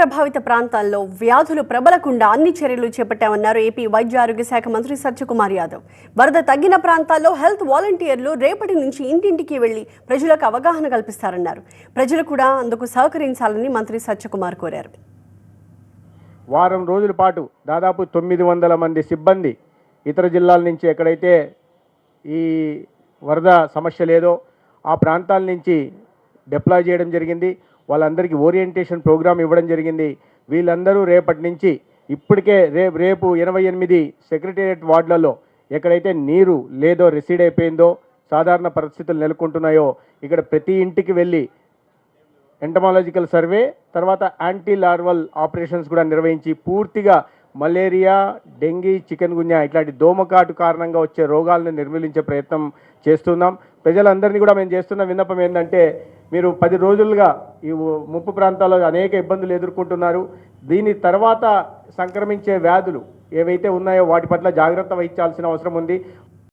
ప్రభావిత ప్రాంతాల్లో వ్యాధులు ప్రబలకుండా అన్ని చర్యలు చేపట్టామన్నారు ఏపీ వైద్య ఆరోగ్య శాఖ మంత్రి సత్యకుమార్ యాదవ్. వరద తగ్గిన ప్రాంతాల్లో హెల్త్ వాలంటీర్లు రేపటి నుంచి ఇంటింటికి వెళ్ళి ప్రజలకు అవగాహన కల్పిస్తారన్నారు. ప్రజలు కూడా అందుకు సహకరించాలని మంత్రి సత్యకుమార్ కోరారు. వారం రోజుల పాటు దాదాపు తొమ్మిది వందల మంది సిబ్బంది ఇతర జిల్లాల నుంచి ఎక్కడైతే ఈ వరద సమస్య లేదో ఆ ప్రాంతాల నుంచి డిప్లాయ్ చేయడం జరిగింది. వాళ్ళందరికీ ఓరియంటేషన్ ప్రోగ్రామ్ ఇవ్వడం జరిగింది. వీళ్ళందరూ రేపటి నుంచి ఇప్పటికే రేపు రేపు ఎనభై ఎనిమిది సెక్రటేరియట్ వార్డులలో ఎక్కడైతే నీరు లేదో రిసీడ్ అయిపోయిందో సాధారణ పరిస్థితులు నెలకొంటున్నాయో ఇక్కడ ప్రతి ఇంటికి వెళ్ళి ఎంటమాలజికల్ సర్వే తర్వాత యాంటీ లార్వల్ ఆపరేషన్స్ కూడా నిర్వహించి పూర్తిగా మలేరియా డెంగీ చికెన్ గున్యా ఇట్లాంటి దోమకాటు కారణంగా వచ్చే రోగాలను నిర్మూలించే ప్రయత్నం చేస్తున్నాం. ప్రజలందరినీ కూడా మేము చేస్తున్న విన్నపం ఏంటంటే మీరు పది రోజులుగా ఈ ముప్పు ప్రాంతాల్లో అనేక ఇబ్బందులు ఎదుర్కొంటున్నారు. దీని తర్వాత సంక్రమించే వ్యాధులు ఏవైతే ఉన్నాయో వాటి పట్ల జాగ్రత్త వహించాల్సిన అవసరం ఉంది.